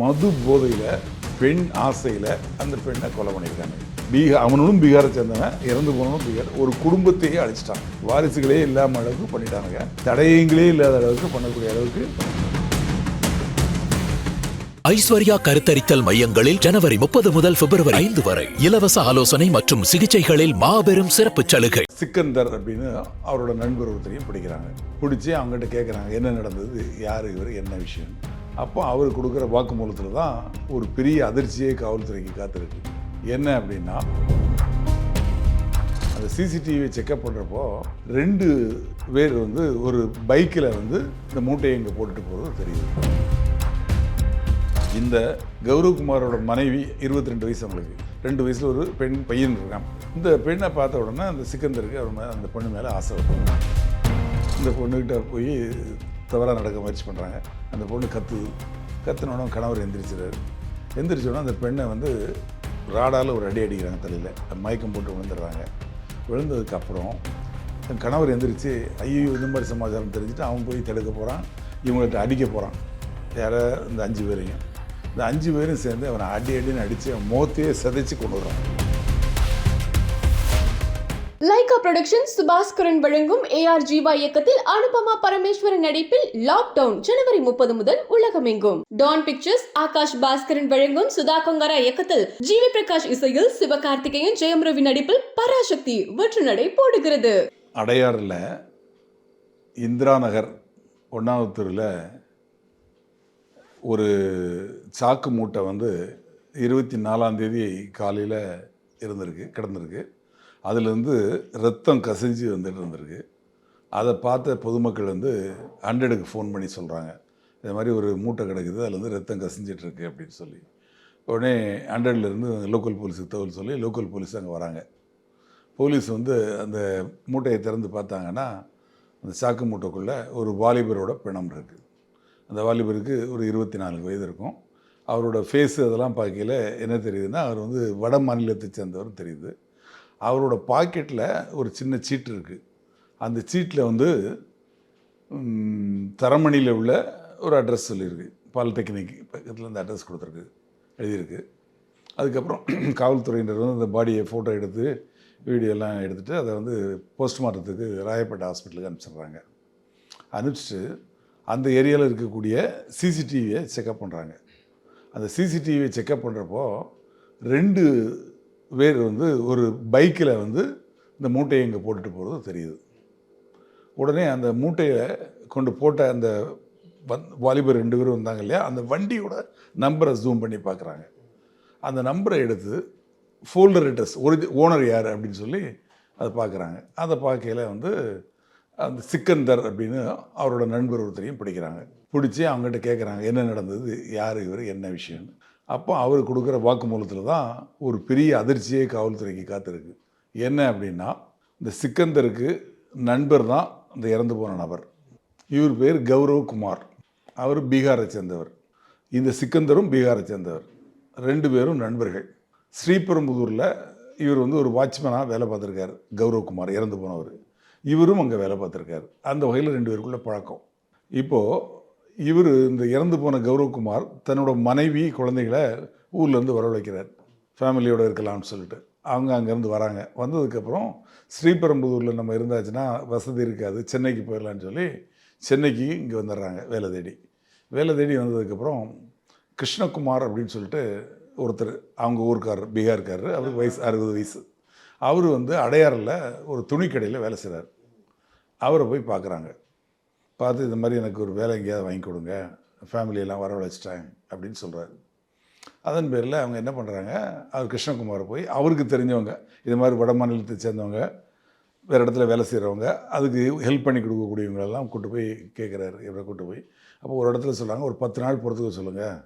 மது போதையில் பெண் ஆசையில் அந்த பெண்ணை கொலை பண்ணியிருக்காங்க. பீகார் அவனும் பீகாரை சேர்ந்தவன் இறந்து போனவனும் பீகார். ஒரு குடும்பத்தையே அழிச்சிட்டான். வாரிசுகளே இல்லாமல் அளவுக்கு பண்ணிட்டானுங்க. தடயங்களே இல்லாத அளவுக்கு பண்ணக்கூடிய அளவுக்கு ஐஸ்வர்யா கருத்தரித்தல் மையங்களில் ஜனவரி முப்பது முதல் பிப்ரவரி ஐந்து வரை இலவச ஆலோசனை மற்றும் சிகிச்சைகளில் மாபெரும் சிறப்பு சலுகை. சிக்கந்தர் அப்படின்னு அவரோட நண்பர் ஒருத்தரையும் பிடிக்கிறாங்க. பிடிச்சி அவங்ககிட்ட கேட்குறாங்க என்ன நடந்தது? யார் இவர்? என்ன விஷயம்? அப்போ அவர் கொடுக்குற வாக்குமூலத்தில் தான் ஒரு பெரிய அதிர்ச்சியே காவல்துறைக்கு காத்திருக்கு. என்ன அப்படின்னா அந்த சிசிடிவி செக்அப் பண்ணுறப்போ ரெண்டு பேர் வந்து ஒரு பைக்கில் வந்து இந்த மூட்டையை இங்கே போட்டுட்டு போகிறது தெரியுது. இந்த கௌரவகுமாரோட மனைவி இருபத்தி ரெண்டு வயசு அவங்களுக்கு. ரெண்டு வயசில் ஒரு பெண் பையன் இருக்கான். இந்த பெண்ணை பார்த்த உடனே அந்த சிக்கந்தருக்கு அவர் மேலே அந்த பொண்ணு மேலே ஆசை வரும். இந்த பொண்ணுக்கிட்ட போய் தவறாக நடக்க முயற்சி பண்ணுறாங்க அந்த பொண்ணு கத்துது கத்துனோட கணவர் எந்திரிச்சிடாரு எந்திரிச்ச அந்த பெண்ணை வந்து ராடால் ஒரு அடி அடிக்கிறாங்க தலையில். மயக்கம் போட்டு விழுந்துடுறாங்க. விழுந்ததுக்கப்புறம் தன் கணவர் எந்திரிச்சு ஐயோ இந்த மாதிரி சமாச்சாரம் தெரிஞ்சுட்டு அவன் போய் தடுக்க போகிறான் இவங்கள்ட்ட அடிக்க போகிறான் யாரை இந்த அஞ்சு பேரையும். இந்த அஞ்சு பேரும் சேர்ந்து அவனை அடி அடின்னு அடித்து அவன் முகத்தையே சிதைச்சு கொண்டு வர்றான் லைகா ப்ரொடக்ஷன் சுபாஸ்கரன் வழங்கும் ஏஆர் ஜீவா இயக்கத்தில் அனுபமா பரமேஸ்வரன் நடிப்பில் லாக்டவுன் ஜனவரி முப்பது முதல் உலகமெங்கும். டான் பிக்சர்ஸ் ஆகாஷ் பாஸ்கரன் வழங்கும் சுதா கொங்கரா இயக்கத்தில் ஜிவி பிரகாஷ் இசையில் சிவகார்த்திகேயன் ஜெயம் ரவி நடிப்பில் பராசக்தி வெற்று நடை போடுகிறது. அடையாறில் இந்திரா நகர் ஒன்றாவது தெருவில் ஒரு சாக்கு மூட்டை வந்து இருபத்தி நாலாம் தேதி காலையில் இருந்திருக்கு கிடந்திருக்கு. அதுலேருந்து ரத்தம் கசிஞ்சு வந்துட்டு இருந்திருக்கு. அதை பார்த்த பொதுமக்கள் வந்து ஹண்ட்ரடுக்கு ஃபோன் பண்ணி சொல்கிறாங்க இது மாதிரி ஒரு மூட்டை கிடக்குது அதுலேருந்து ரத்தம் கசிஞ்சிட்ருக்கு அப்படின்னு சொல்லி. உடனே ஹண்ட்ரட்லேருந்து லோக்கல் போலீஸுக்கு தகவல் சொல்லி லோக்கல் போலீஸ் அங்கே வராங்க. போலீஸ் வந்து அந்த மூட்டையை திறந்து பார்த்தாங்கன்னா அந்த சாக்கு மூட்டைக்குள்ளே ஒரு வாலிபரோட பிணம் இருக்குது அந்த வாலிபருக்கு ஒரு இருபத்தி நாலு வயது இருக்கும். அவரோட ஃபேஸு அதெல்லாம் பார்க்கையில என்ன தெரியுதுன்னா அவர் வந்து வட மாநிலத்தை சேர்ந்தவர் தெரியுது. அவரோட பாக்கெட்டில் ஒரு சின்ன சீட்டு இருக்குது அந்த சீட்டில் வந்து தரமணியில் உள்ள ஒரு அட்ரஸ் சொல்லியிருக்கு. பாலிடெக்னிக் பக்கத்தில் அந்த அட்ரஸ் கொடுத்துருக்கு எழுதியிருக்கு. அதுக்கப்புறம் காவல்துறையினர் வந்து அந்த பாடியை ஃபோட்டோ எடுத்து வீடியோ எல்லாம் எடுத்துகிட்டு அதை வந்து போஸ்ட்மார்ட்டத்துக்கு ராயப்பேட்டை ஹாஸ்பிட்டலுக்கு அனுப்பிச்சிடுறாங்க. அனுப்பிச்சிட்டு அந்த ஏரியாவில் இருக்கக்கூடிய சிசிடிவியை செக்அப் பண்ணுறாங்க அந்த சிசிடிவியை செக்அப் பண்ணுறப்போ ரெண்டு வேர் வந்து ஒரு பைக்கில் வந்து இந்த மூட்டையை இங்கே போட்டுட்டு போகிறது தெரியுது. உடனே அந்த மூட்டையை கொண்டு போட்ட அந்த வந் வாலிபர் ரெண்டு பேரும் வந்தாங்க இல்லையா? அந்த வண்டியோட நம்பரை ஜூம் பண்ணி பார்க்குறாங்க. அந்த நம்பரை எடுத்து ஃபோல்டர் அட்ரஸ் ஒரு ஓனர் யார் அப்படின்னு சொல்லி அதை பார்க்குறாங்க. அதை பார்க்கையில வந்து அந்த சிக்கந்தர் அப்படின்னு அவரோட நண்பர் ஒருத்தரையும் பிடிக்கிறாங்க. பிடிச்சி அவங்ககிட்ட கேட்குறாங்க என்ன நடந்தது யார் இவர் என்ன விஷயம்னு. அப்போ அவர் கொடுக்குற வாக்குமூலத்தில் தான் ஒரு பெரிய அதிர்ச்சியே காவல்துறைக்கு காத்திருக்கு. என்ன அப்படின்னா இந்த சிக்கந்தருக்கு நண்பர் தான் இந்த இறந்து போன நபர். இவர் பேர் கௌரவ் குமார். அவர் பீகாரை சேர்ந்தவர். இந்த சிக்கந்தரும் பீகாரை சேர்ந்தவர். ரெண்டு பேரும் நண்பர்கள். ஸ்ரீபெரும்புதூரில் இவர் வந்து ஒரு வாட்ச்மேனாக வேலை பார்த்துருக்காரு கௌரவகுமார் இறந்து போனவர். இவரும் அங்கே வேலை பார்த்துருக்காரு. அந்த வகையில் ரெண்டு பேருக்குள்ள பழக்கம். இப்போது இவர் இந்த இறந்து போன கௌரவகுமார் தன்னோட மனைவி குழந்தைகளை ஊர்லேருந்து வரவழைக்கிறார். ஃபேமிலியோடு இருக்கலாம்னு சொல்லிட்டு. அவங்க அங்கேருந்து வராங்க. வந்ததுக்கப்புறம் ஸ்ரீபெரும்புதூரில் நம்ம இருந்தாச்சுன்னா வசதி இருக்காது. சென்னைக்கு போயிடலான்னு சொல்லி சென்னைக்கு இங்கே வந்துடுறாங்க வேலை தேடி. வேலை தேடி வந்ததுக்கப்புறம் கிருஷ்ணகுமார் அப்படின்னு சொல்லிட்டு ஒருத்தர் அவங்க ஊருக்காரர் பீகார்காரர் அவருக்கு வயசு அறுபது வயசு. அவர் வந்து அடையாறில் ஒரு துணிக்கடையில் வேலை செய்கிறார். அவரை போய் பார்க்குறாங்க. பார்த்து இந்த மாதிரி எனக்கு ஒரு வேலை எங்கேயாவது வாங்கி கொடுங்க ஃபேமிலியெல்லாம் வரவழைச்சிட்டேன் அப்படின்னு சொல்கிறாரு அதன் பேரில் அவங்க என்ன பண்ணுறாங்க அவர் கிருஷ்ணகுமாரை போய் அவருக்கு தெரிஞ்சவங்க இது மாதிரி வட மாநிலத்தை சேர்ந்தவங்க வேறு இடத்துல வேலை செய்கிறவங்க அதுக்கு ஹெல்ப் பண்ணி கொடுக்கக்கூடியவங்களெல்லாம் கூட்டு போய் கேட்குறாரு இவரை கூட்டு போய். அப்போ ஒரு இடத்துல சொல்கிறாங்க ஒரு பத்து நாள் பொறுத்துக்க சொல்லுங்கள்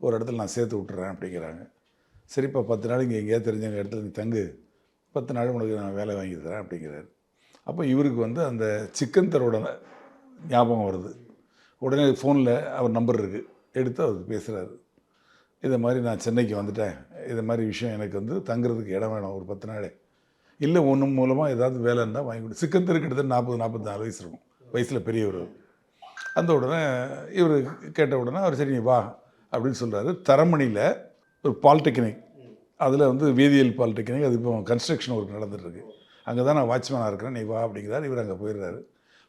ஒரு இடத்துல நான் சேர்த்து விட்டுறேன் அப்படிங்கிறாங்க. சரிப்பா பத்து நாள் இங்கே எங்கேயாவது தெரிஞ்சவங்க இடத்துல நீ தங்கு பத்து நாள் உனக்கு நான் வேலை வாங்கி தரேன் அப்படிங்கிறாரு. அப்போ இவருக்கு வந்து அந்த சிக்கன் தரோட ஞாபகம் வருது. உடனே ஃபோனில் அவர் நம்பர் இருக்குது எடுத்து அவர் பேசுகிறாரு இதை மாதிரி நான் சென்னைக்கு வந்துட்டேன். இது மாதிரி விஷயம் எனக்கு வந்து தங்குறதுக்கு இடம் வேணும் ஒரு பத்து நாள். இல்லை ஒன்று மூலமாக ஏதாவது வேலை இருந்தால் வாங்கி கொடு. சிக்கன் கிட்டத்தட்ட நாற்பது நாற்பத்தாறு வயசு இருக்கும். வயசில் பெரியவர். அந்த உடனே இவர் கேட்ட உடனே அவர் சரி நீ வா அப்படின்னு சொல்கிறாரு தரமணியில் ஒரு பாலிடெக்னிக். அதில் வந்து வேதியியல் பாலிடெக்னிக் அது இப்போ கன்ஸ்ட்ரக்ஷன் ஒர்க் நடந்துட்டுருக்கு அங்கே தான் நான் வாட்ச்மேனாக இருக்கிறேன். நீ வா அப்படிங்கிறாரு. இவர் அங்கே போயிடுறாரு.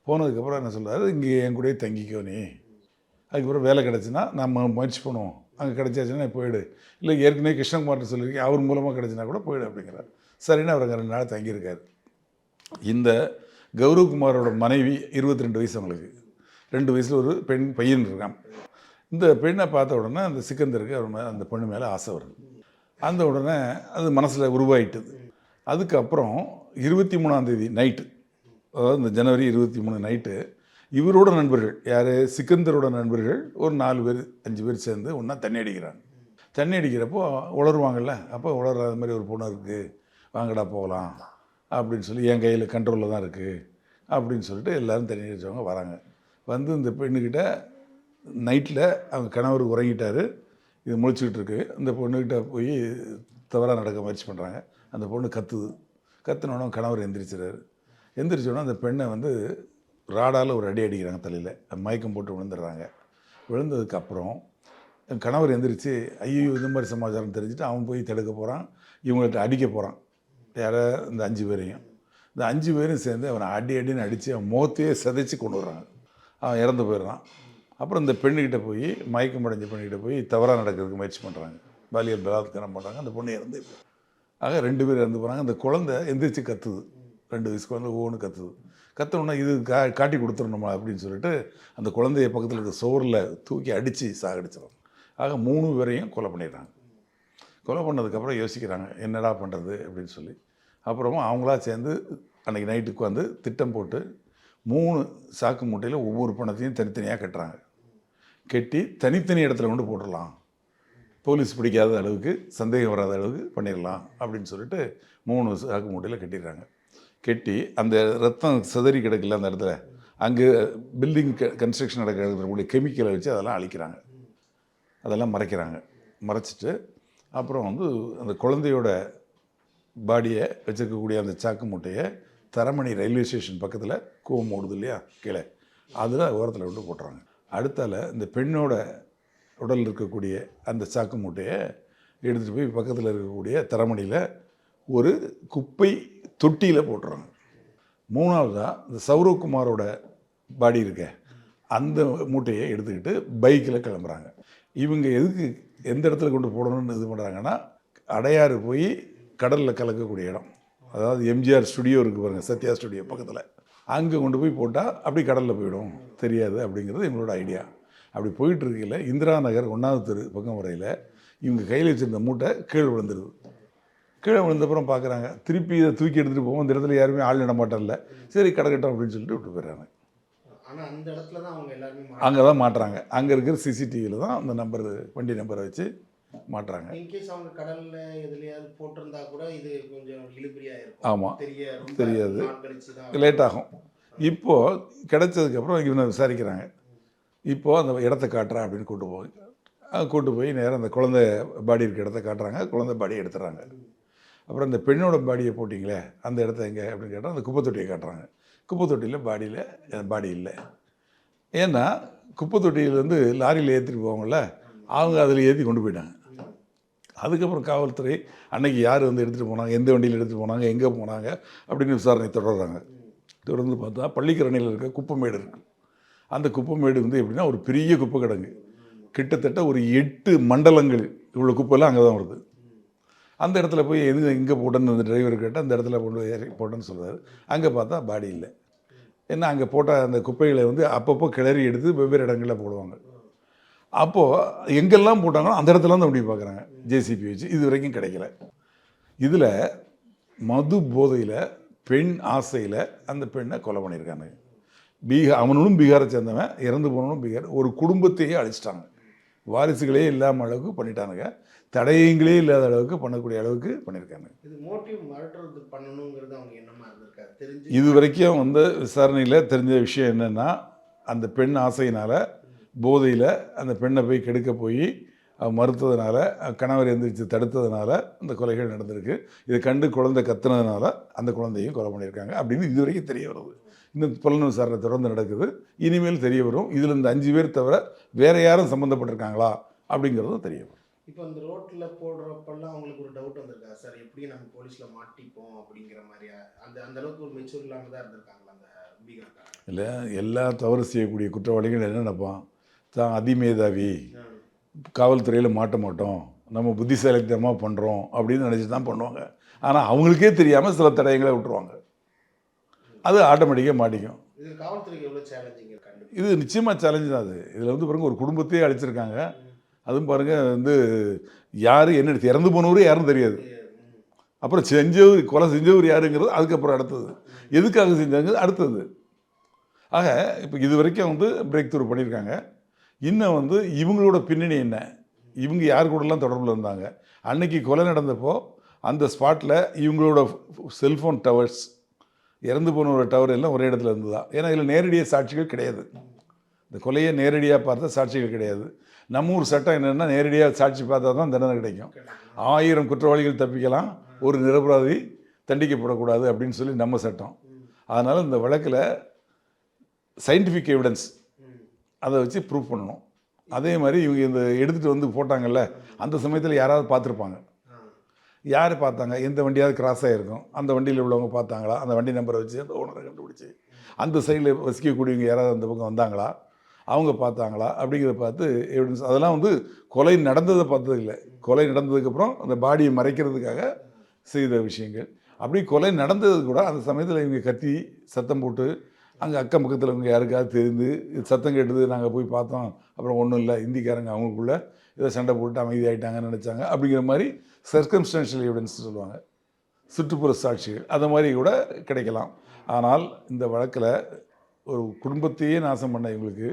போனதுக்கப்புறம் என்ன சொல்கிறாரு இங்கே என் கூடயே தங்கிக்கோ நீ. அதுக்கப்புறம் வேலை கிடச்சுன்னா நம்ம முயற்சி பண்ணுவோம். அங்கே கிடச்சாச்சுன்னா போயிடு. இல்லை ஏற்கனவே கிருஷ்ணகுமார்னு சொல்லியிருக்கேன் அவர் மூலமாக கிடச்சினா கூட போயிடு அப்படிங்கிறார். சரின்னு அவர் அங்கே ரெண்டு நாள் தங்கியிருக்கார். இந்த கௌரவகுமாரோட மனைவி இருபத்தி ரெண்டு வயசு அவங்களுக்கு. ரெண்டு வயசில் ஒரு பெண் பையன் இருக்கான். இந்த பெண்ணை பார்த்த உடனே அந்த சிக்கந்தருக்கு அவர் மேலே அந்த பொண்ணு மேலே ஆசை வருது. அந்த உடனே அது மனசில் உருவாயிட்டுது. அதுக்கப்புறம் இருபத்தி மூணாந்தேதி நைட்டு அதாவது இந்த ஜனவரி இருபத்தி மூணு நைட்டு இவரோட நண்பர்கள் யார்? சிக்கந்தரோட நண்பர்கள். ஒரு நாலு பேர் அஞ்சு பேர் சேர்ந்து ஒன்றா தண்ணி அடிக்கிறாங்க. தண்ணி அடிக்கிறப்போ உளருவாங்கல்ல? அப்போ உளராத மாதிரி ஒரு பொண்ணு இருக்குது வாங்கடா போகலாம். அப்படின்னு சொல்லி என் கையில் கண்ட்ரோலில் தான் இருக்குது அப்படின்னு சொல்லிட்டு எல்லாரும் தண்ணி அடித்தவங்க வராங்க. வந்து இந்த பெண்ணுக்கிட்ட நைட்டில் அவங்க கணவர் உறங்கிட்டார். இது முழிச்சுக்கிட்டு இருக்கு. இந்த பொண்ணுக்கிட்ட போய் தவறாக நடக்க முயற்சி பண்ணுறாங்க அந்த பொண்ணு கத்துது. கத்துனோடனே கணவர் எந்திரிச்சிறாரு எந்திரிச்சோடனே அந்த பெண்ணை வந்து ராடால் ஒரு அடி அடிக்கிறாங்க தலையில். மயக்கம் போட்டு விழுந்துடுறாங்க. விழுந்ததுக்கப்புறம் என் கணவர் எந்திரிச்சு ஐயோ இந்த மாதிரி சமாச்சாரம் தெரிஞ்சுட்டு அவன் போய் தடுக்க போகிறான் இவங்கள்ட்ட அடிக்க போகிறான் யார இந்த அஞ்சு பேரையும். இந்த அஞ்சு பேரும் சேர்ந்து அவனை அடி அடின்னு அடித்து அவன் முகத்தையே சிதைச்சி கொண்டு வர்றாங்க. அவன் இறந்து போயிடுறான். அப்புறம் இந்த பெண்ணுக்கிட்ட போய் மயக்கம் அடைஞ்ச பெண்ணுக்கிட்ட போய் தவறாக நடக்கிறதுக்கு முயற்சி பண்ணுறாங்க பாலியல் பலாத்காரம் பண்ணுறாங்க அந்த பொண்ணு இறந்து ஆக ரெண்டு பேர் இறந்து போகிறாங்க அந்த குழந்தை எந்திரிச்சு கத்துது. ரெண்டு வயசு குழந்தை ஓன்னு கத்துது. கத்தணுன்னா இது கா காட்டி கொடுத்துடணுமா அப்படின்னு சொல்லிட்டு அந்த குழந்தைய பக்கத்தில் இருக்க சோறில் தூக்கி அடித்து சாகடிச்சிடும் ஆக மூணு பேரையும் கொலை பண்ணிடுறாங்க. கொலை பண்ணதுக்கப்புறம் யோசிக்கிறாங்க என்னடா பண்ணுறது அப்படின்னு சொல்லி. அப்புறமா அவங்களா சேர்ந்து அன்றைக்கி நைட்டுக்கு வந்து திட்டம் போட்டு மூணு சாக்கு மூட்டையில் ஒவ்வொரு பணத்தையும் தனித்தனியாக கட்டுறாங்க. கட்டி தனித்தனி இடத்துல கொண்டு போட்டுடலாம். போலீஸ் பிடிக்காத அளவுக்கு சந்தேகம் வராத அளவுக்கு பண்ணிடலாம் அப்படின்னு சொல்லிட்டு மூணு சாக்கு மூட்டையில் கட்டிடுறாங்க. கட்டி அந்த ரத்தம் சிதறி கிடக்கல அந்த இடத்துல. அங்கே பில்டிங் கன்ஸ்ட்ரக்ஷன் நடக்கக்கூடிய கெமிக்கலை வச்சு அதெல்லாம் அழிக்கிறாங்க. அதெல்லாம் மறைக்கிறாங்க. மறைச்சிட்டு அப்புறம் வந்து அந்த குழந்தையோட பாடியை வச்சிருக்கக்கூடிய அந்த சாக்கு மூட்டையை தரமணி ரயில்வே ஸ்டேஷன் பக்கத்தில் கூவம் ஓடுது இல்லையா? கீழே. அதில் ஓரத்தில் விட்டு போட்டுறாங்க. அடுத்தால இந்த பெண்ணோட உடல் இருக்கக்கூடிய அந்த சாக்கு மூட்டையை எடுத்துகிட்டு போய் பக்கத்தில் இருக்கக்கூடிய தரமணியில் ஒரு குப்பை தொட்டியில் போட்டுறாங்க. மூணாவதாக இந்த சௌரவ்குமாரோட பாடி இருக்க அந்த மூட்டையை எடுத்துக்கிட்டு பைக்கில் கிளம்புறாங்க. இவங்க எதுக்கு எந்த இடத்துல கொண்டு போடணும்னு இது பண்ணுறாங்கன்னா அடையாறு போய் கடலில் கலக்கக்கூடிய இடம். அதாவது எம்ஜிஆர் ஸ்டுடியோ இருக்குது பாருங்கள் சத்யா ஸ்டுடியோ பக்கத்தில். அங்கே கொண்டு போய் போட்டால் அப்படி கடலில் போயிடும். தெரியாது அப்படிங்கிறது எங்களோட ஐடியா. அப்படி போயிட்டு இருக்கையில் இந்திரா நகர் ஒன்றாவது தெரு பக்கம் வரையில் இவங்க கையில் வச்சுருந்த மூட்டை கீழே விழுந்துருது. கீழே விழுந்தப்புறம் பார்க்குறாங்க. திருப்பி இதை தூக்கி எடுத்துகிட்டு போவோம் இந்த இடத்துல யாருமே ஆள் நடமாட்டம்ல சரி கிடக்கட்டும் அப்படின்னு சொல்லிட்டு விட்டு போயிடுறாங்க. அங்கே தான் மாட்டுறாங்க. அங்கே இருக்கிற சிசிடிவியில் தான் அந்த நம்பர் வண்டி நம்பரை வச்சு மாட்டுறாங்க. இன்கேஸ் அவங்க கடல்ல எதுலயாவது போட்டிருந்தா கூட இது கொஞ்சம் இழுபறியா இருக்கும். ஆமா. தெரிய ரொம்ப தெரியாது. லேட் ஆகும். இப்போது கிடைச்சதுக்கப்புறம் இவனை விசாரிக்கிறாங்க. இப்போது அந்த இடத்த காட்டுறேன் அப்படின்னு கூட்டு போய் அஹ் கூட்டு போய் நேரா அந்த குழந்தை பாடி இருக்க இடத்த காட்டுறாங்க. குழந்தை பாடியை எடுத்துறாங்க அப்புறம் இந்த பெண்ணோட பாடியை போட்டிங்களே அந்த இடத்த எங்கே அப்படின்னு கேட்டால் அந்த குப்பை தொட்டியை காட்டுறாங்க. குப்பை தொட்டியில் பாடியில் பாடி இல்லை. ஏன்னா குப்பை தொட்டியில் வந்து லாரியில் ஏற்றிட்டு போவாங்கள்ல அவங்க அதில் ஏற்றி கொண்டு போயிட்டாங்க. அதுக்கப்புறம் காவல்துறை அன்னைக்கு யார் வந்து எடுத்துகிட்டு போனாங்க? எந்த வண்டியில் எடுத்துகிட்டு போனாங்க? எங்கே போனாங்க? அப்படின்னு விசாரணை தொடர்றாங்க. தொடர்ந்து பார்த்தா பள்ளிக்கரணையில் இருக்க குப்பைமேடு இருக்குது அந்த குப்பைமேடு வந்து எப்படின்னா ஒரு பெரிய குப்பை கிடங்கு. கிட்டத்தட்ட ஒரு எட்டு மண்டலங்கள். இவ்வளோ குப்பைலாம் அங்கே தான் வருது. அந்த இடத்துல போய் எது இங்கே போட்டேன்னு அந்த டிரைவர் கேட்டால் அந்த இடத்துல கொண்டு போய் போட்டேன்னு சொல்கிறார் அங்கே பார்த்தா பாடி இல்லை. ஏன்னா அங்கே போட்ட அந்த குப்பைகளை வந்து அப்பப்போ கிளறி எடுத்து வெவ்வேறு இடங்களில் போடுவாங்க. அப்போது எங்கெல்லாம் போட்டாங்களோ அந்த இடத்துல தான் அப்படி பார்க்குறாங்க ஜேசிபி வச்சு இது வரைக்கும் கிடைக்கல. இதில் மது போதையில் பெண் ஆசையில் அந்த பெண்ணை கொலை பண்ணியிருக்காங்க. பீகார் அவனும் பீகாரை சேர்ந்தவன் இறந்து போனவனும் பீகார். ஒரு குடும்பத்தையே அழிச்சிட்டாங்க. வாரிசுகளே இல்லாமல் அளவுக்கு பண்ணிட்டானுங்க. தடயங்களே இல்லாத அளவுக்கு பண்ணக்கூடிய அளவுக்கு பண்ணியிருக்காங்க. இது வரைக்கும் வந்து விசாரணையில் தெரிஞ்ச விஷயம் என்னென்னா அந்த பெண் ஆசையினால் போதையில் அந்த பெண்ணை போய் கெடுக்க போய் மறுத்ததுனால கணவர் எந்திரிச்சு தடுத்ததுனால அந்த கொலைகள் நடந்திருக்கு. இதை கண்டு குழந்தை கத்துனதுனால அந்த குழந்தையும் கொலை பண்ணியிருக்காங்க அப்படின்னு இது வரைக்கும் தெரிய வருது. இந்த புலன் விசாரணை தொடர்ந்து நடக்குது. இனிமேல் தெரிய வரும். இதில் இந்த அஞ்சு பேர் தவிர வேற யாரும் சம்மந்தப்பட்டிருக்காங்களா அப்படிங்கிறதும் தெரியும் இப்போ இந்த ரோட்டில் போடுறப்பெல்லாம் அவங்களுக்கு ஒரு டவுட் வந்திருக்கா? சார் எப்படி நம்ம போலீஸில் மாட்டிப்போம்? அப்படிங்கிற மாதிரியா அந்த அந்த அளவுக்கு ஒரு மெச்சூர் இல்லாமல் தான் இருந்திருக்காங்களா அந்த பீகார்காரங்க இல்லை எல்லா தவறு செய்யக்கூடிய குற்றவாளிகள் என்ன நினைப்பான்? தான் அதிமேதாவி காவல்துறையில் மாட்ட மாட்டோம். நம்ம புத்திசாலித்தனமாக பண்ணுறோம் அப்படின்னு நினச்சி தான் பண்ணுவாங்க. ஆனால் அவங்களுக்கே தெரியாமல் சில தடயங்களை விட்டுருவாங்க. அது ஆட்டோமேட்டிக்காக மாட்டிக்கும். இது நிச்சயமாக சேலஞ்சு தான் அது. இதில் வந்து பாருங்க ஒரு குடும்பத்தையே அழிச்சிருக்காங்க. அதுவும் பாருங்கள் வந்து யார் என்ன இறந்து போனவரும் யாரும் தெரியாது. அப்புறம் செஞ்சவர் கொலை செஞ்சவர் யாருங்கிறது அதுக்கப்புறம் அடுத்தது. எதுக்காக செஞ்சாங்க? அடுத்தது. ஆக இப்போ இது வரைக்கும் வந்து பிரேக் த்ரூ பண்ணியிருக்காங்க இன்னும் வந்து இவங்களோட பின்னணி என்ன? இவங்க யார் கூடலாம் தொடர்பில் இருந்தாங்க? அன்னைக்கு கொலை நடந்தப்போ அந்த ஸ்பாட்டில் இவங்களோட செல்ஃபோன் டவர்ஸ் இறந்து போன டவர் எல்லாம் ஒரே இடத்துல இருந்ததா? ஏன்னா இதில் நேரடியாக சாட்சிகள் கிடையாது. இந்த கொலையை நேரடியாக பார்த்த சாட்சிகள் கிடையாது. நம்ம ஊர் சட்டம் என்னென்னா நேரடியாக சாட்சி பார்த்தா தான் தண்டனை கிடைக்கும். ஆயிரம் குற்றவாளிகள் தப்பிக்கலாம். ஒரு நிரபராதி தண்டிக்கப்படக்கூடாது அப்படின்னு சொல்லி நம்ம சட்டம். அதனால் இந்த வழக்கில் சயின்டிஃபிக் எவிடன்ஸ் அதை வச்சு ப்ரூவ் பண்ணணும். அதே மாதிரி இவங்க இந்த எடுத்துகிட்டு வந்து போட்டாங்கல்ல அந்த சமயத்தில் யாராவது பார்த்துருப்பாங்க. யார் பார்த்தாங்க? எந்த வண்டியாவது கிராஸ் ஆகிருக்கும் அந்த வண்டியில் உள்ளவங்க பார்த்தாங்களா? அந்த வண்டி நம்பரை வச்சு அந்த ஓனரை கண்டுபிடிச்சி அந்த சைடில் வசிக்கக்கூடியவங்க யாராவது அந்த பக்கம் வந்தாங்களா? அவங்க பார்த்தாங்களா அப்படிங்கிறத பார்த்து எவிடன்ஸ் அதெல்லாம் வந்து கொலை நடந்ததை பார்த்தது இல்லை கொலை நடந்ததுக்கப்புறம் அந்த பாடியை மறைக்கிறதுக்காக செய்த விஷயங்கள். அப்படி கொலை நடந்தது கூட அந்த சமயத்தில் இவங்க கத்தி சத்தம் போட்டு அங்கே அக்கம் பக்கத்தில் இவங்க யாருக்காவது தெரிந்து இது சத்தம் கேட்டது நாங்கள் போய் பார்த்தோம் அப்புறம் ஒன்றும் இல்லை இந்திக்காரங்க அவங்களுக்குள்ளே ஏதோ சண்டை போட்டு அமைதியாகிட்டாங்கன்னு நினச்சாங்க அப்படிங்கிற மாதிரி சர்க்கம்ஸ்டன்ஷியல் எவிடன்ஸ் சொல்லுவாங்க. சுற்றுப்புற சாட்சிகள் அந்த மாதிரி கூட கிடைக்கலாம். ஆனால் இந்த வழக்கில் ஒரு குடும்பத்தையே நாசம் பண்ண இவங்களுக்கு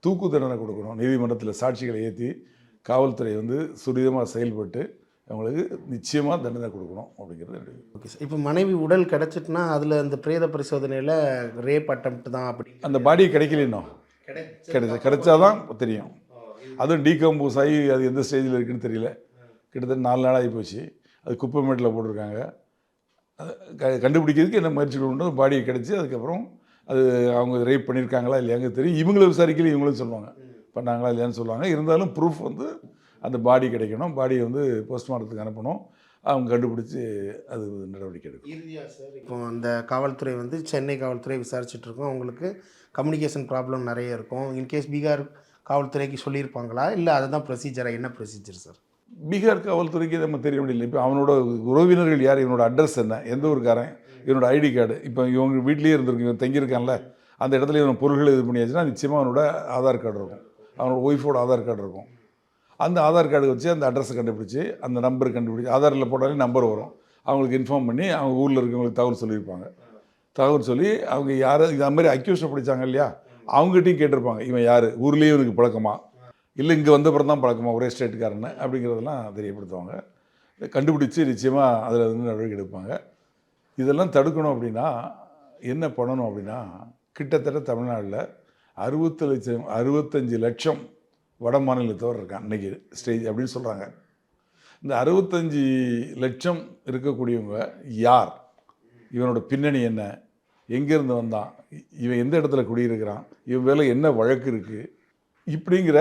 தூக்கு தண்டனை கொடுக்கணும். நீதிமன்றத்தில் சாட்சிகளை ஏற்றி காவல்துறை வந்து சுரிதமாக செயல்பட்டு அவங்களுக்கு நிச்சயமாக தண்டனை கொடுக்கணும் அப்படிங்கிறது என்னுடைய ஓகே சார். இப்போ மனைவி உடல் கிடச்சிட்டுனா அதில் அந்த பிரேத பரிசோதனையில் ரேப் அட்டம்ப்ட் தான் அப்படி. அந்த பாடி கிடைக்கல இன்னும். கிடைச்ச கிடைச்சாதான் தெரியும். அதுவும் டீகம்போஸ் ஆகி அது எந்த ஸ்டேஜில் இருக்குன்னு தெரியல. கிட்டத்தட்ட நாலு நாள் ஆகி போச்சு. அது குப்பைமேட்டில் போட்டிருக்காங்க. அது க- கண்டுபிடிக்கிறதுக்கு என்ன முயற்சிகள் உண்டோ பாடி கிடச்சி அதுக்கப்புறம் அது அவங்க ரேப் பண்ணியிருக்காங்களா இல்லையாங்க தெரியும். இவங்களும் விசாரிக்கல இவங்களும் சொல்லுவாங்க. பண்ணாங்களா இல்லையான்னு சொல்லுவாங்க. இருந்தாலும் ப்ரூஃப் வந்து அந்த பாடி கிடைக்கணும். பாடியை வந்து போஸ்ட்மார்ட்டத்துக்கு அனுப்பணும். அவங்க கண்டுபிடிச்சி அது நடவடிக்கை சார் இப்போ அந்த காவல்துறை வந்து சென்னை காவல்துறை விசாரிச்சுட்டு இருக்கோம். அவங்களுக்கு கம்யூனிகேஷன் ப்ராப்ளம் நிறைய இருக்கும். இன்கேஸ் பீகார் காவல்துறைக்கு சொல்லியிருப்பாங்களா? இல்லை அதுதான் ப்ரொசீஜரா என்ன ப்ரொசீஜர் சார் பீகார் காவல்துறைக்கு நம்ம தெரிய முடியல இப்போ அவனோட உறவினர்கள் யார்? இவனோட அட்ரஸ் என்ன? எந்த ஊருக்காரன்? இவனோட ஐடி கார்டு. இப்போ இவங்க வீட்லேயே இருந்திருக்கு இவன் தங்கியிருக்கான்ல அந்த இடத்துல இவன் பொருள்களை இது பண்ணியாச்சுன்னா நிச்சயமாக அவனோட ஆதார் கார்டு இருக்கும். அவனோட ஒய்ஃபோட ஆதார் கார்டு இருக்கும். அந்த ஆதார் கார்டு வச்சு அந்த அட்ரஸை கண்டுபிடிச்சி அந்த நம்பர் கண்டுபிடிச்சி ஆதாரில் போட்டாலே நம்பர் வரும். அவங்களுக்கு இன்ஃபார்ம் பண்ணி அவங்க ஊரில் இருக்கவங்களுக்கு தகவல் சொல்லியிருப்பாங்க. தகவல் சொல்லி அவங்க யார் இது மாதிரி அக்யூஸ்டை பிடிச்சாங்க இல்லையா அவங்ககிட்டையும் கேட்டிருப்பாங்க இவன் யார்? ஊர்லேயும் இவனுக்கு பழக்கமா? இல்லை இங்கே வந்தப்புறம் தான் பழக்கமா? ஒரே ஸ்டேட்டுக்காரன்னு அப்படிங்கிறதெல்லாம் தெரியப்படுத்துவாங்க. கண்டுபிடிச்சி நிச்சயமாக அதில் வந்து நடவடிக்கை எடுப்பாங்க. இதெல்லாம் தடுக்கணும் அப்படின்னா என்ன பண்ணணும் அப்படின்னா கிட்டத்தட்ட தமிழ்நாட்டில் அறுபத்து லட்சம் அறுபத்தஞ்சு லட்சம் வட மாநிலத்தவர் இருக்கான் இன்றைக்கி ஸ்டேஜ் அப்படின்னு சொல்கிறாங்க இந்த அறுபத்தஞ்சு லட்சம் இருக்கக்கூடியவங்க யார்? இவனோட பின்னணி என்ன? எங்கேருந்து வந்தான்? இவன் எந்த இடத்துல குடியிருக்கிறான்? இவன் மேலே என்ன வழக்கு இருக்குது இப்படிங்கிற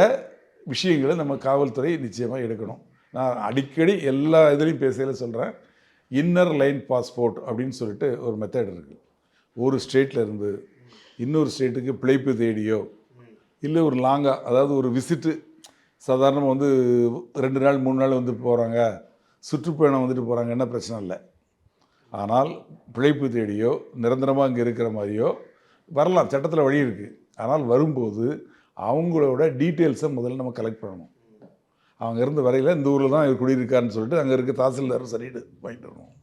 விஷயங்களை நம்ம காவல்துறை நிச்சயமாக எடுக்கணும். நான் அடிக்கடி எல்லா இதுலேயும் பேசையில் சொல்கிறேன் இன்னர் லைன் பாஸ்போர்ட் அப்படின்னு சொல்லிட்டு ஒரு மெத்தட் இருக்குது ஒரு ஸ்டேட்டில் இருந்து இன்னொரு ஸ்டேட்டுக்கு பிழைப்பு தேடியோ இல்லை ஒரு லாங்காக அதாவது ஒரு விசிட்டு சாதாரணமாக வந்து ரெண்டு நாள் மூணு நாள் வந்து போகிறாங்க சுற்றுப்பயணம் வந்துட்டு போகிறாங்க என்ன பிரச்சனை இல்லை. ஆனால் பிழைப்பு தேடியோ நிரந்தரமாக அங்கே இருக்கிற மாதிரியோ வரலாம் சட்டத்தில் வழி இருக்குது ஆனால் வரும்போது அவங்களோட டீட்டெயில்ஸை முதல்ல நம்ம கலெக்ட் பண்ணணும். அவங்க இருந்த வரையில் இந்த ஊரில் தான் இவர் குடியிருக்காருன்னு சொல்லிட்டு அங்கே இருக்க தாசில்தார் சரிட்டு வாங்கிட்டு வரணும்.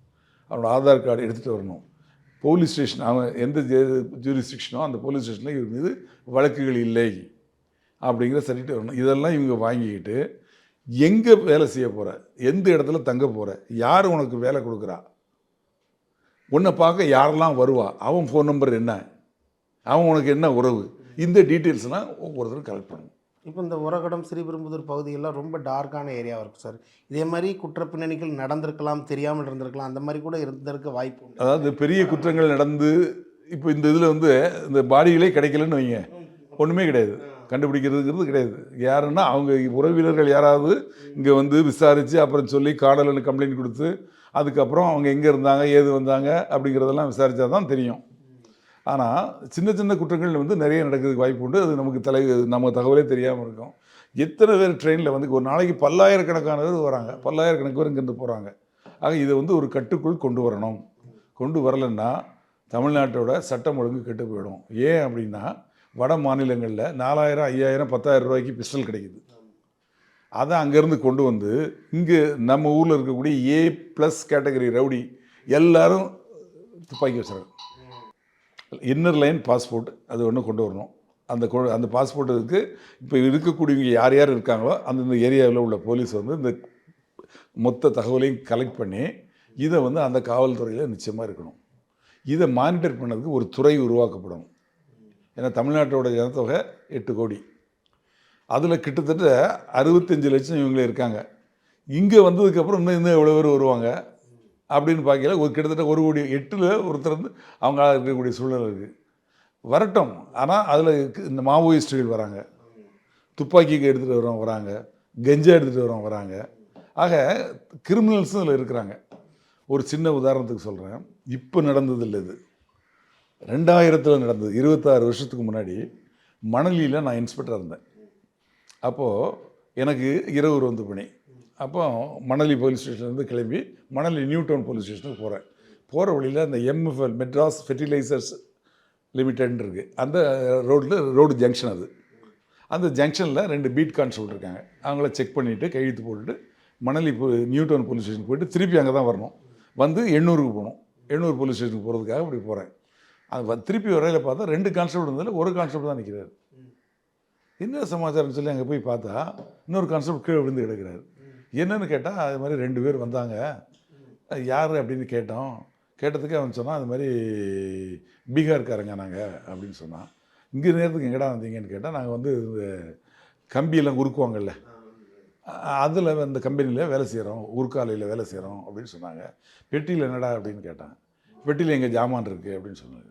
அவனோட ஆதார் கார்டு எடுத்துகிட்டு வரணும். போலீஸ் ஸ்டேஷன் அவன் எந்த ஜூரிஸ்டிக்ஷனோ அந்த போலீஸ் ஸ்டேஷனில் இவர் மீது வழக்குகள் இல்லை அப்படிங்கிற சரிட்டு வரணும். இதெல்லாம் இவங்க வாங்கிக்கிட்டு எங்கே வேலை செய்ய போகிற எந்த இடத்துல தங்க போகிற யார் உனக்கு வேலை கொடுக்குறா? உன்னை பார்க்க யாரெல்லாம் வருவா? அவன் ஃபோன் நம்பர் என்ன? அவன் உனக்கு என்ன உறவு? இந்த டீட்டெயில்ஸ்லாம் ஒவ்வொருத்தரும் கலெக்ட் பண்ணணும். இப்போ இந்த உரகடம் ஸ்ரீபெரும்புதூர் பகுதியெல்லாம் ரொம்ப டார்க்கான ஏரியாவாக இருக்கும் சார் இதே மாதிரி குற்ற பின்னணிகள் நடந்திருக்கலாம் தெரியாமல் இருந்திருக்கலாம் அந்த மாதிரி கூட இருந்திருக்க வாய்ப்பு உண்டு. அதாவது பெரிய குற்றங்கள் நடந்து இப்போ இந்த இதில் வந்து இந்த பாடிகளே கிடைக்கலன்னு வைங்க. ஒன்றுமே கிடையாது. கண்டுபிடிக்கிறதுங்கிறது கிடையாது. யாருன்னா அவங்க உறவினர்கள் யாராவது இங்கே வந்து விசாரித்து அப்புறம் சொல்லி காடலன்னு கம்ப்ளைண்ட் கொடுத்து அதுக்கப்புறம் அவங்க எங்கே இருந்தாங்க ஏது வந்தாங்க அப்படிங்கிறதெல்லாம் விசாரித்தா தான் தெரியும். ஆனால் சின்ன சின்ன குற்றங்கள் வந்து நிறைய நடக்கிறதுக்கு வாய்ப்பு உண்டு. அது நமக்கு தலை நம்ம தகவலே தெரியாமல் இருக்கும். எத்தனை பேர் ட்ரெயினில் வந்து ஒரு நாளைக்கு பல்லாயிரக்கணக்கான பேர் வராங்க. பல்லாயிரக்கணக்கு பேர் இங்கேருந்து போகிறாங்க ஆக இதை வந்து ஒரு கட்டுக்குள் கொண்டு வரணும். கொண்டு வரலைன்னா தமிழ்நாட்டோட சட்டம் ஒழுங்கு கெட்டு போயிடும். ஏன் அப்படின்னா வட மாநிலங்களில் நாலாயிரம் ஐயாயிரம் பத்தாயிரம் ரூபாய்க்கு பிஸ்டல் கிடைக்குது. அதை அங்கேருந்து கொண்டு வந்து இங்கே நம்ம ஊரில் இருக்கக்கூடிய ஏ ப்ளஸ் கேட்டகரி ரவுடி எல்லாரும் துப்பாக்கி வச்சுருக்காங்க இன்னர் லைன் பாஸ்போர்ட் அது ஒன்று கொண்டு வரணும். அந்த கொ- அந்த பாஸ்போர்ட்டுக்கு இப்போ இருக்கக்கூடியவங்க யார் யார் இருக்காங்களோ அந்தந்த ஏரியாவில் உள்ள போலீஸ் வந்து இந்த மொத்த தகவலையும் கலெக்ட் பண்ணி இதை வந்து அந்த காவல்துறையில் நிச்சயமாக இருக்கணும். இதை மானிட்டர் பண்ணதுக்கு ஒரு துறை உருவாக்கப்படணும் ஏன்னா தமிழ்நாட்டோட ஜனத்தொகை எட்டு கோடி. அதில் கிட்டத்தட்ட அறுபத்தஞ்சு லட்சம் இவங்களே இருக்காங்க. இங்கே வந்ததுக்கப்புறம் இன்னும் இன்னும் எவ்வளோ பேர் வருவாங்க? அப்படின்னு பார்க்கல. ஒரு கிட்டத்தட்ட ஒரு கோடி எட்டில் ஒருத்தர் வந்து அவங்க இருக்கக்கூடிய சூழ்நிலை இருக்குது வரட்டும். ஆனால் அதில் இந்த மாவோயிஸ்டுகள் வராங்க. துப்பாக்கிக்கு எடுத்துகிட்டு வரவங்க வராங்க. கெஞ்சா எடுத்துகிட்டு வரவங்க வராங்க. ஆக கிரிமினல்ஸும் இதில் இருக்கிறாங்க. ஒரு சின்ன உதாரணத்துக்கு சொல்கிறேன் இப்போ நடந்தது இல்லை இது. ரெண்டாயிரத்தில் நடந்தது. இருபத்தாறு வருஷத்துக்கு முன்னாடி மணலியில் நான் இன்ஸ்பெக்டராக இருந்தேன். அப்போது எனக்கு இரவு ரோந்து பணி. அப்போ மணலி போலீஸ் ஸ்டேஷன்லேருந்து கிளம்பி மணலி நியூ டவுன் போலீஸ் ஸ்டேஷனுக்கு போகிறேன். போகிற வழியில் அந்த எம்எஃப்எல் மெட்ராஸ் ஃபெர்டிலைசர்ஸ் லிமிடெட்னு இருக்குது அந்த ரோட்டில் ரோடு ஜங்ஷன் அது. அந்த ஜங்ஷனில் ரெண்டு பீட் கான்ஸ்டபிள் இருக்காங்க. அவங்கள செக் பண்ணிவிட்டு கையெழுத்து போட்டுட்டு மணலி நியூ டவுன் போலீஸ் ஸ்டேஷனுக்கு போயிட்டு திருப்பி அங்கே தான் வரணும். வந்து எண்ணூருக்கு போகணும். எண்ணூர் போலீஸ் ஸ்டேஷனுக்கு போகிறதுக்காக அப்படி போகிறேன் அது திருப்பி வரையில் பார்த்தா ரெண்டு கான்ஸ்டபிள் இருந்ததில் ஒரு கான்ஸ்டபிள் தான் நிற்கிறார் என்ன சமாச்சாரம்னு சொல்லி அங்கே போய் பார்த்தா இன்னொரு கான்ஸ்டபிள் கீழே விழுந்து கிடக்கிறாரு. என்னன்னு கேட்டால் அது மாதிரி ரெண்டு பேர் வந்தாங்க. யார் அப்படின்னு கேட்டோம். கேட்டதுக்கு அவன் சொன்னான் அது மாதிரி பீகார்காரங்க நாங்கள் அப்படின்னு சொன்னான். இங்கே நேரத்துக்கு எங்கடா வந்தீங்கன்னு கேட்டால் நாங்கள் வந்து இந்த கம்பியெல்லாம் உருக்குவாங்கல்ல அதில் அந்த கம்பெனியில் வேலை செய்கிறோம் உருக்காலையில் வேலை செய்கிறோம் அப்படின்னு சொன்னாங்க. பெட்டியில் என்னடா அப்படின்னு கேட்டான். பெட்டியில் எங்கள் ஜாமான் இருக்குது அப்படின்னு சொன்னாங்க.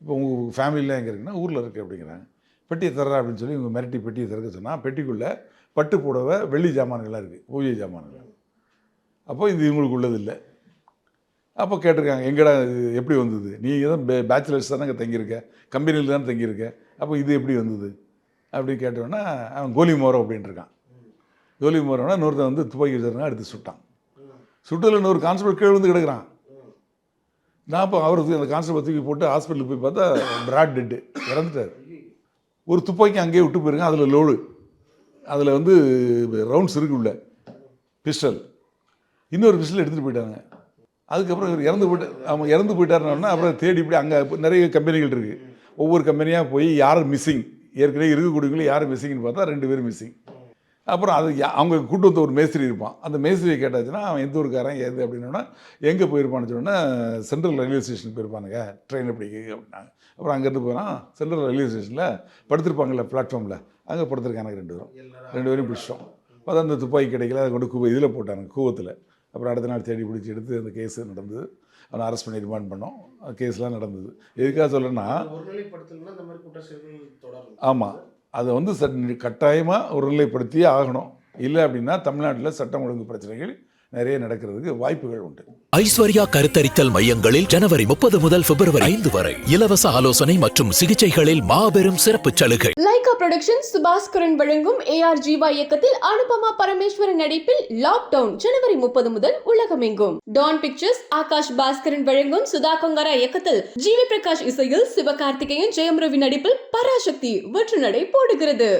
இப்போ உங்கள் ஃபேமிலியில் எங்கே இருக்குன்னா ஊரில் இருக்குது அப்படிங்கிறாங்க. பெட்டியை தர்றா அப்படின்னு சொல்லி இவங்க மிரட்டி பெட்டியை திறக்க சொன்னால் பெட்டிக்குள்ளே பட்டு புடவை வெள்ளி ஜாமான்களாக இருக்குது பூஜை ஜாமான்கள். அப்போ இது இவங்களுக்கு உள்ளது இல்லை அப்போ கேட்டிருக்காங்க எங்கடா இது? எப்படி வந்தது? நீ தான் பே பேச்சுலர்ஸ் தானே அங்கே தங்கியிருக்க. கம்பெனியில் தானே தங்கியிருக்க. அப்போ இது எப்படி வந்தது? அப்படின்னு கேட்டோன்னா அவன் கோலி மோரம் அப்படின்ட்டு இருக்கான். கோலி மோரம்னா இன்னொருத்தன் வந்து துப்பாக்கி வச்சிருக்கான் எடுத்து சுட்டான். சுட்டதில் இன்னொரு கான்ஸ்டபிள் கீழே வந்து கிடக்கிறான். நான் இப்போ அவருக்கு அந்த கான்ஸ்டபிள் தூக்கி போட்டு ஹாஸ்பிட்டலுக்கு போய் பார்த்தா பிராட் டெட்டு இறந்துட்டார். ஒரு துப்பாக்கி அங்கேயே விட்டு போயிருங்க அதில் லோடு. அதில் வந்து ரவுண்ட்ஸ் இருக்கு உள்ள. பிஸ்டல் இன்னொரு பிஸ்டல் எடுத்துகிட்டு போயிட்டாங்க. அதுக்கப்புறம் இவர் இறந்து போயிட்டு அவன் இறந்து போயிட்டாருன்னா அப்புறம் தேடி இப்படி அங்கே நிறைய கம்பெனிகள் இருக்குது ஒவ்வொரு கம்பெனியாக போய் யார் மிஸ்ஸிங் ஏற்கனவே இருக்கக்கூடியவங்களும் யார் மிஸ்ஸிங்னு பார்த்தா ரெண்டு பேரும் மிஸ்ஸிங் அப்புறம் அது அவங்க கூட்டு வந்த ஒரு மேஸ்திரி இருப்பான். அந்த மேஸ்திரியை கேட்டாச்சுன்னா அவன் எந்த ஊருக்காரன் ஏது அப்படின்னா எங்கே போயிருப்பான்னு சொன்னால் சென்ட்ரல் ரயில்வே ஸ்டேஷனுக்கு போயிருப்பானுங்க. ட்ரெயின் எப்படி அப்படின்னாங்க. அப்புறம் அங்கேருந்து போனால் சென்ட்ரல் ரயில்வே ஸ்டேஷனில் படுத்திருப்பாங்கல்ல பிளாட்ஃபார்மில் அங்கே படுத்திருக்கானுங்க ரெண்டு பேரும். ரெண்டு பேரும் பிடிச்சிட்டோம். பார்த்தா அந்த துப்பாக்கி கிடைக்கல. அதை கொண்டு கூவ இதில் போட்டாங்க கூவத்தில். அப்புறம் அடுத்த நாள் தேடி பிடிச்சி எடுத்து அந்த கேஸ் நடந்தது. அவனை அரெஸ்ட் பண்ணி ரிமாண்ட் பண்ணோம். கேஸ்லாம் நடந்தது. எதுக்காக தொடரும். ஆமாம் அதை வந்து சட் கட்டாயமாக ஒரு நிலைப்படுத்தியே ஆகணும். இல்லை அப்படின்னா தமிழ்நாட்டில் சட்டம் ஒழுங்கு பிரச்சனைகள் நிறைய நடக்கிறதுக்கு வாய்ப்புகள் உண்டு. ஐஸ்வர்யா கருத்தரித்தல் மையங்களில் ஜனவரி முப்பது முதல் பிப்ரவரி ஐந்து வரை இலவச ஆலோசனை மற்றும் சிகிச்சைகளில் மாபெரும் சிறப்பு சலுகை. லைகா புரொடக்ஷன்ஸ் சுபாஸ்கரன் வழங்கும் ஏஆர் ஜீவா இயக்கத்தில் அனுபமா பரமேஸ்வரன் நடிப்பில் லாக்டவுன் ஜனவரி முப்பது முதல் உலகமெங்கும். டான் பிக்சர்ஸ் ஆகாஷ் பாஸ்கரன் வழங்கும் சுதா கொங்கரா இயக்கத்தில் ஜிவி பிரகாஷ் இசையில் சிவகார்த்திகேயன் ஜெயம் ரவி நடிப்பில் பராசக்தி வெற்றி நடை போடுகிறது.